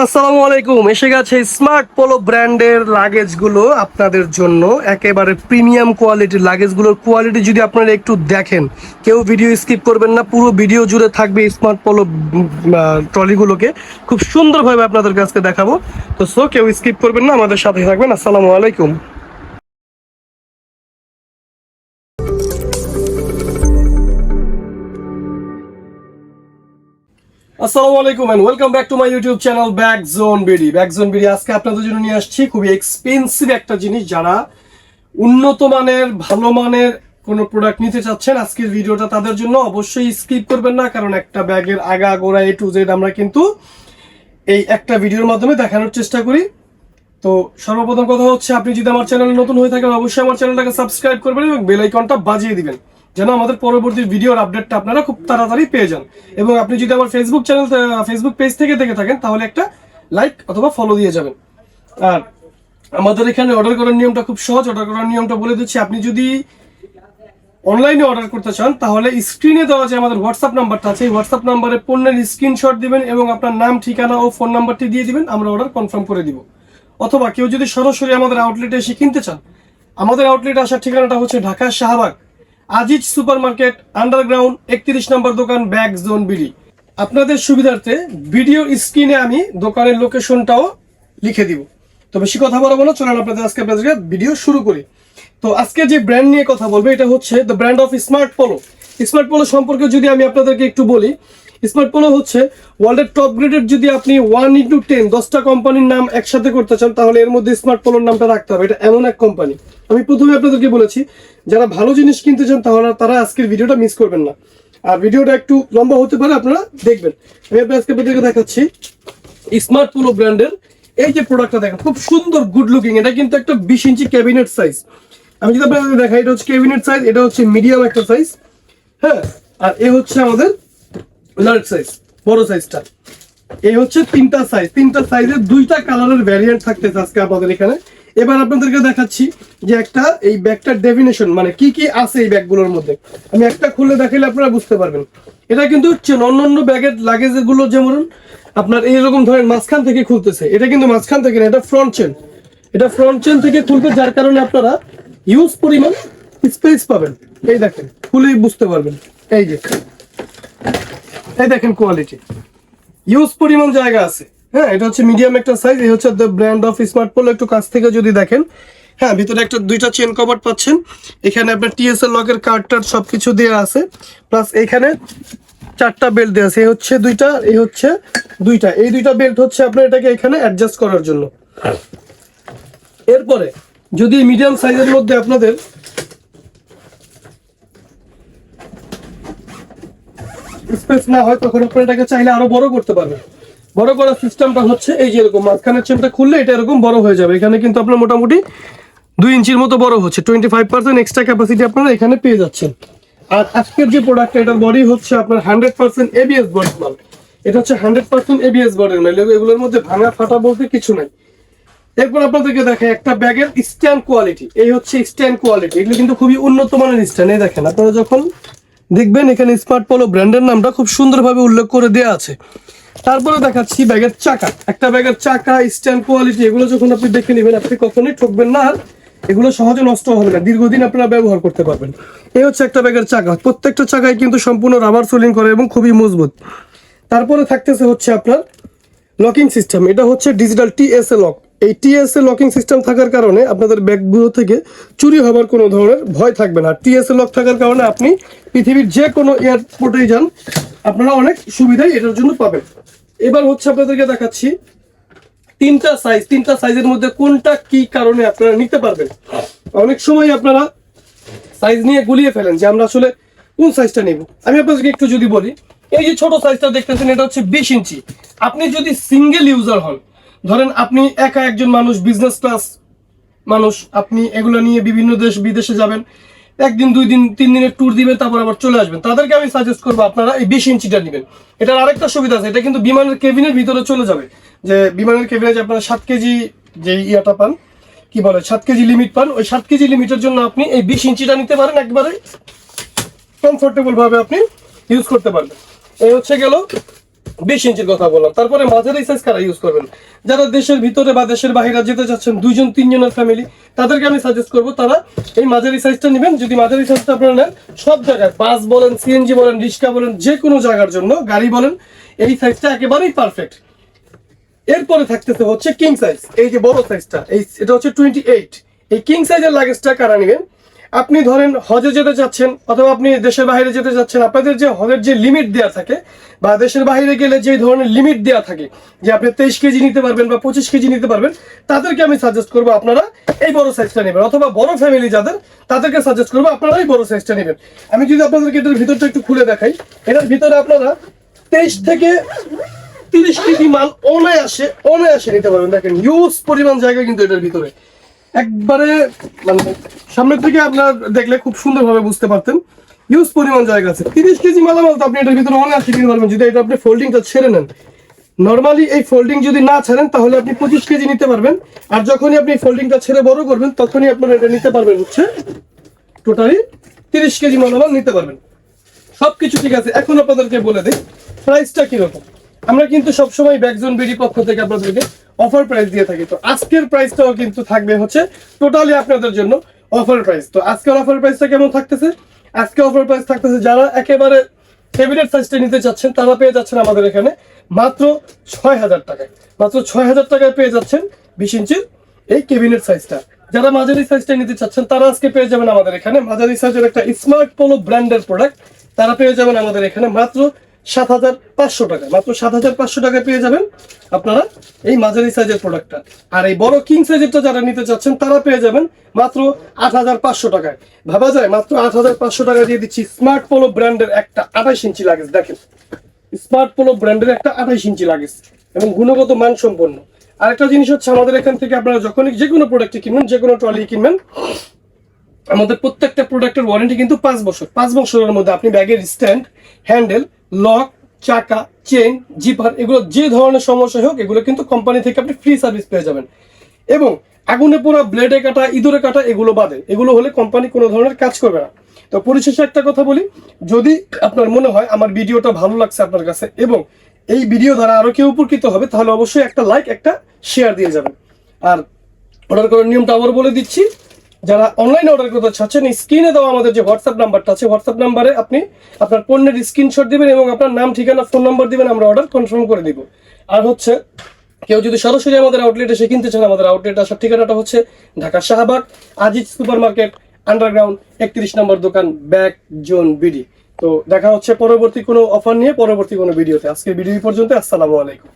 আসসালামু আলাইকুম। এসে গেছে স্মার্ট পোলো ব্র্যান্ডের লাগেজগুলো আপনাদের জন্য। একেবারে প্রিমিয়াম কোয়ালিটির লাগেজগুলোর কোয়ালিটি যদি আপনারা একটু দেখেন, কেউ ভিডিও স্কিপ করবেন না, পুরো ভিডিও জুড়ে থাকবে স্মার্ট পোলো ট্রলিগুলোকে খুব সুন্দরভাবে আপনাদের কাছকে দেখাবো। তো সো কেউ স্কিপ করবেন না, আমাদের সাথে থাকবেন। আসসালামু আলাইকুম। আসসালামু আলাইকুম and welcome back to my YouTube channel bag zone BD bag zone BD আজকে আপনাদের জন্য নিয়ে আসছি খুবই এক্সপেন্সিভ একটা জিনিস যারা উন্নত মানের, ভালো মানের কোনো প্রোডাক্ট নিতে চাচ্ছেন। আজকের ভিডিওটা তাদের জন্য অবশ্যই স্কিপ করবেন না, কারণ একটা ব্যাগের আগা গোড়া এ টু জেড আমরা কিন্তু এই একটা ভিডিওর মাধ্যমে দেখানোর চেষ্টা করি। তো সর্বপ্রথম কথা হচ্ছে, আপনি যদি আমার চ্যানেলে নতুন হয়ে থাকেন, অবশ্যই আমার চ্যানেলটাকে সাবস্ক্রাইব করবেন এবং বেল আইকনটা বাজিয়ে দিবেন। যেন আমাদের পরবর্তী ভিডিওর আপডেটটা আপনারা খুব তাড়াতাড়ি পেয়ে যান। এবং আপনি যদি আমার ফেসবুক চ্যানেল ফেসবুক পেজ থেকে দেখে থাকেন, তাহলে একটা লাইক অথবা ফলো দিয়ে যাবেন। আর আমাদের এখানে অর্ডার করার নিয়মটা খুব সহজ। অর্ডার করার নিয়মটা বলে দিচ্ছি, আপনি যদি অনলাইনে অর্ডার করতে চান, তাহলে স্ক্রিনে দেওয়া যে আমাদের হোয়াটসঅ্যাপ নাম্বারটা আছে, এই হোয়াটসঅ্যাপ নাম্বারে পণ্যের স্ক্রিনশট দিবেন এবং আপনার নাম, ঠিকানা ও ফোন নাম্বারটি দিয়ে দিবেন, আমরা অর্ডার কনফার্ম করে দিব। অথবা কেউ যদি সরাসরি আমাদের আউটলেটে এসে কিনতে চান, আমাদের আউটলেট আসার ঠিকানাটা হচ্ছে Dhaka Shahbag. Aziz super market underground একত্রিশ নম্বর দোকান, ব্যাগ জোন বিডি। আপনাদের সুবিধার্থে ভিডিও স্ক্রিনে আমি দোকানের লোকেশনটাও লিখে দিব। তো বেশি কথা বলব না, চলেন আপনাদের আজকে আপনাদের ভিডিও শুরু করি। তো আজকে যে ব্র্যান্ড নিয়ে কথা বলব, এটা হচ্ছে the brand of smart polo smart polo সম্পর্কে যদি আমি আপনাদেরকে একটু বলি স্মার্ট পোলো হচ্ছে ওয়ার্ল্ডের টপ গ্রেডের যদি আপনি ওয়ান ইন্টু টেন দশটা কোম্পানির নাম একসাথে করতে চান, তাহলে এর মধ্যে স্মার্ট পোলোর নামটা রাখতে হবে। এটা এমন এক কোম্পানি আমি প্রথমে আপনাদেরকে বলেছি, যারা ভালো জিনিস কিনতে চান, তাহলে তারা আজকের ভিডিওটা মিস করবেন না। আর ভিডিওটা একটু লম্বা হতে পারে, আপনারা দেখবেন। আমি আপনার আজকে আপনাদেরকে দেখাচ্ছি স্মার্ট পোলো ব্র্যান্ডের এই যে প্রোডাক্টটা দেখেন, খুব সুন্দর গুড লুকিং এটা কিন্তু একটা বিশ ইঞ্চি ক্যাবিনেট সাইজ আমি যদি আপনাদের দেখাই, এটা হচ্ছে ক্যাবিনেট সাইজ এটা হচ্ছে মিডিয়াম একটা সাইজ হ্যাঁ আর এ হচ্ছে আমাদের লার্জ সাইজ বড় সাইজটা এই হচ্ছে তিনটা সাইজ তিনটা সাইজের দুইটা কালারের ভ্যারিয়েন্ট থাকতেছে আজকে আমাদের এখানে। এবার আপনাদেরকে দেখাচ্ছি যে একটা এই ব্যাগটার ডেফিনেশন মানে কি কি আছে এই ব্যাগগুলোর মধ্যে। আমি একটা খুলে দেখাইলে আপনারা বুঝতে পারবেন। এটা কিন্তু হচ্ছে অন্যান্য ব্যাগের লাগেজগুলো যেমন আপনার এইরকম ধরেন মাঝখান থেকে খুলতেছে। এটা কিন্তু মাঝখান থেকে না, এটা ফ্রন্ট চেন এটা ফ্রন্ট চেন থেকে খুলতে যার কারণে আপনারা ইউজ পরিমাণ স্পেস পাবেন। এই দেখেন, খুলেই বুঝতে পারবেন। এই যে। এই দেখেন কোয়ালিটি ইউজ পরিমাণ জায়গা আছে। হ্যাঁ এটা হচ্ছে মিডিয়াম একটা সাইজ এই হচ্ছে the brand of smart polo একটু কাছ থেকে যদি দেখেন হ্যাঁ ভিতরে একটা দুইটা চেন কভার পাচ্ছেন। এখানে আপনার টিএসএল লকের কার্ড টার্ড সব কিছু দেওয়া আছে। প্লাস এখানে চারটা বেল্ট দেওয়া আছে। এই হচ্ছে দুইটা এই হচ্ছে দুইটা। এই দুইটা বেল্ট হচ্ছে আপনার এটাকে এখানে অ্যাডজাস্ট করার জন্য। এরপরে যদি মিডিয়াম সাইজের মধ্যে আপনাদের স্পেস না হয় তখন আপনি এটাকে চাইলে আরও বড় করতে পারবেন। বড় করার সিস্টেমটা হচ্ছে এই যে এরকম মাঝখানের চেনটা খুললে এটা এরকম বড় হয়ে যাবে। এখানে কিন্তু আপনার মোটামুটি দুই ইঞ্চির মতো বড় হচ্ছে twenty five percent extra capacity আপনারা এখানে পেয়ে যাচ্ছেন। আর আজকের যে প্রোডাক্ট এটার বডি হচ্ছে আপনার হান্ড্রেড পার্সেন্ট এবিএস বডি মাল এটা হচ্ছে হান্ড্রেড পার্সেন্ট এবিএস বডির মাল এগুলোর মধ্যে ভাঙা ফাটা বলতে কিছু নাই। এরপর আপনাদেরকে দেখে একটা ব্যাগের স্ট্যান্ড কোয়ালিটি এই হচ্ছে স্ট্যান্ড কোয়ালিটি এগুলো কিন্তু খুবই উন্নত মানের স্ট্যান্ড এই দেখেন, আপনারা যখন দেখবেন এখানে স্মার্ট পোলো ব্র্যান্ডের নামটা খুব সুন্দরভাবে উল্লেখ করে দেওয়া আছে। তারপরে দেখাচ্ছি ব্যাগের চাকা। একটা ব্যাগের চাকা স্ট্যান্ড কোয়ালিটি এগুলো যখন আপনি দেখে নেবেন, আপনি কখনোই ঠকবেন না এগুলো সহজে নষ্ট হবে না। দীর্ঘদিন আপনারা ব্যবহার করতে পারবেন। এই হচ্ছে একটা ব্যাগের চাকা। প্রত্যেকটা চাকায় কিন্তু সম্পূর্ণ রাবার সোলিং করে এবং খুবই মজবুত। তারপরে থাকতেছে হচ্ছে আপনার লকিং সিস্টেম এটা হচ্ছে ডিজিটাল টিএসএ লক এই টিএসএ লকিং সিস্টেম থাকার কারণে আপনাদের ব্যাগগুলো থেকে চুরি হবার কোনো ধরনের ভয় থাকবে না। টিএসএ লক থাকার কারণে আপনি পৃথিবীর যে কোনো এয়ারপোর্টে যান, আপনারা অনেক সুবিধাই এটার জন্য পাবেন। এবার হচ্ছে আপনাদেরকে দেখাচ্ছি তিনটা সাইজ তিনটা সাইজের মধ্যে কোনটা কি কারণে আপনারা নিতে পারবেন। অনেক সময় আপনারা সাইজ নিয়ে গুলিয়ে ফেলেন যে আমরা আসলে কোন সাইজটা নেব। আমি আপনাদেরকে একটু যদি বলি, এই যে ছোট সাইজটা দেখতেছেন, এটা হচ্ছে বিশ ইঞ্চি। আপনি যদি সিঙ্গেল ইউজার হন ধরেন আপনি একা একজন মানুষ বিজনেস ক্লাস মানুষ, আপনি এগুলো নিয়ে বিভিন্ন দেশ বিদেশে যাবেন, একদিন, দুই দিন, তিন দিনের ট্যুর দিবেন, তারপর আবার চলে আসবেন। তাদেরকে আমি সাজেস্ট করব, আপনারা এই বিশ ইঞ্চিটা নেবেন। এটার আরেকটা সুবিধা আছে, এটা কিন্তু বিমানের কেবিনের ভিতরে চলে যাবে। যে বিমানের কেবিনে যে আপনারা সাত কেজি যে ইয়াটা পান, কি বলে, সাত কেজি লিমিট পান, ওই সাত কেজি লিমিটের জন্য আপনি এই বিশ ইঞ্চিটা নিতে পারেন, একবারে কমফোর্টেবল ভাবে আপনি ইউজ করতে পারবেন। এই হচ্ছে গেল বিশ ইঞ্চির কথা বললাম। তারপরে মাঝারি সাইজ কারা ইউজ করবেন। যারা দেশের ভিতরে বা দেশের বাইরে যেতে চাচ্ছেন, দুইজন, তিনজনের ফ্যামিলি তাদেরকে আমি সাজেস্ট করব, তারা এই মাঝারি সাইজটা নেবেন। যদি মাঝারি সাইজটা আপনারা নেন, সব জায়গায় বাস বলেন সিএনজি বলেন, রিক্সা বলেন যে কোনো জায়গার জন্য গাড়ি বলেন, এই সাইজটা একেবারেই পারফেক্ট এরপরে থাকতেছে হচ্ছে কিং সাইজ এই যে বড় সাইজটা এই, এটা হচ্ছে টোয়েন্টি এইট এই কিং সাইজের লাগেজটা কারা নেবেন? আপনি ধরেন হজে যেতে চাচ্ছেন অথবা আপনি দেশের বাইরে যেতে চাচ্ছেন, আপনাদের যে হজের যে লিমিট দেওয়া থাকে বা দেশের বাইরে গেলে যে ধরনের লিমিট দেওয়া থাকে, যে আপনি তেইশ কেজি নিতে পারবেন বা পঁচিশ কেজি নিতে পারবেন, তাদেরকে আমি সাজেস্ট করব আপনারা এই বড় সাইজটা নেবেন অথবা বড় ফ্যামিলি যাদের, তাদেরকে সাজেস্ট করব আপনারা এই বড় সাইজটা নেবেন। আমি যদি আপনাদেরকে এটার ভিতরটা একটু খুলে দেখাই, এটার ভিতরে আপনারা তেইশ থেকে তিরিশ কেজি মাল অনায়াসে অনায়াসে নিতে পারবেন। দেখেন হিউজ পরিমাণ জায়গা কিন্তু এটার ভিতরে। একবারে মানে সামনের থেকে আপনার দেখলে খুব সুন্দরভাবে বুঝতে পারতেন। হিউজ পরিমাণ জায়গা আছে। তিরিশ কেজি মালামাল তো আপনি এটার ভিতরে অনায়াসে নিতে পারবেন। যদি এটা আপনি ফোল্ডিংটা ছেড়ে নেন। নর্মালি এই ফোল্ডিং যদি না ছাড়েন, তাহলে আপনি পঁচিশ কেজি নিতে পারবেন। আর যখনই আপনি ফোল্ডিংটা ছেড়ে বড় করবেন, তখনই আপনারা এটা নিতে পারবেন হচ্ছে টোটালি তিরিশ কেজি মালামাল নিতে পারবেন। সবকিছু ঠিক আছে। এখন আপনাদেরকে বলে দিই প্রাইসটা কীরকম? আমরা কিন্তু সবসময় ব্যাকজন বিডি পক্ষ থেকে আপনাদেরকে অফার প্রাইস দিয়ে থাকি। তো আজকের প্রাইসটাও কিন্তু থাকবে হচ্ছে টোটালি আপনাদের জন্য অফার প্রাইস তো আজকের অফার প্রাইসটা কেমন থাকতেছে? আজকে অফার প্রাইস থাকতেছে যারা একেবারে ক্যাবিনেট সাইজটা নিতে চাচ্ছেন, তারা পেয়ে যাচ্ছেন আমাদের এখানে মাত্র ছয় হাজার টাকায়। মাত্র ছয় হাজার টাকায় পেয়ে যাচ্ছেন বিশ ইঞ্চির এই ক্যাবিনেট সাইজটা যারা মাঝারি সাইজটা নিতে চাচ্ছেন, তারা আজকে পেয়ে যাবেন আমাদের এখানে মাঝারি সাইজের একটা স্মার্ট পোলো ব্র্যান্ডের প্রোডাক্ট তারা পেয়ে যাবেন আমাদের এখানে মাত্র সাত হাজার পাঁচশো টাকা। মাত্র সাত হাজার পাঁচশো টাকায় পেয়ে যাবেন আপনারা এই মাঝারি সাইজের প্রোডাক্টটা আর এই বড় কিং সাইজেরটা যারা নিতে চাচ্ছেন, তারা পেয়ে যাবেন মাত্র আট হাজার পাঁচশো টাকায়। ভাবা যায়, মাত্র আট হাজার পাঁচশো টাকা দিয়ে দিচ্ছি স্মার্ট পোলো ব্র্যান্ডের একটা আঠাশ ইঞ্চি লাগেজ দেখেন স্মার্ট পোলো ব্র্যান্ডের একটা আঠাশ ইঞ্চি লাগেজ এবং গুণগত মান সম্পন্ন আরেকটা জিনিস হচ্ছে, আমাদের এখান থেকে আপনারা যখনই যে কোনো প্রোডাক্ট কিনবেন, যে কোনো ট্রলি কিনবেন আমাদের প্রত্যেকটা প্রোডাক্টের ওয়ারেন্টি কিন্তু পাঁচ বছর। পাঁচ বছরের মধ্যে আপনি ব্যাগের স্ট্যান্ড হ্যান্ডেল লক চাকা চেন জিপার এগুলো যে ধরনের সমস্যা হোক, এগুলো কিন্তু কোম্পানি থেকে আপনি ফ্রি সার্ভিস পেয়ে যাবেন। এবং আগুনে পোড়া ব্লেডে কাটা, ইঁদুরে কাটা, এগুলো বাদে। এগুলো হলে কোম্পানি কোনো ধরনের কাজ করবে না। তো পরিশেষে একটা কথা বলি, যদি আপনার মনে হয় আমার ভিডিওটা ভালো লাগছে আপনার কাছে এবং এই ভিডিও দ্বারা আরও কেউ উপকৃত হবে, তাহলে অবশ্যই একটা লাইক একটা শেয়ার দিয়ে যাবেন। আর অর্ডার করার নিয়মটা আবার বলে দিচ্ছি যারা অনলাইনে অর্ডার করতে চাচ্ছেন স্ক্রিনে দেওয়া আমাদের যে হোয়াটসঅ্যাপ নাম্বারটা আছে হোয়াটসঅ্যাপ নাম্বারে আপনি আপনার পণ্যের স্ক্রিনশট দিবেন এবং আপনার নাম, ঠিকানা ফোন নাম্বার দিবেন, আমরা অর্ডার কনফার্ম করে দিব। আর হচ্ছে, কেউ যদি সরাসরি আমাদের আউটলেটে এসে কিনতে চান, আমাদের আউটলেট আসার ঠিকানাটা হচ্ছে Dhaka Shahbag, Aziz super market underground একত্রিশ নম্বর দোকান ব্যাক জোন, বিডি। তো দেখা হচ্ছে পরবর্তী কোনো অফার নিয়ে, পরবর্তী কোনো ভিডিওতে। আজকের ভিডিও পর্যন্ত আসসালামু আলাইকুম।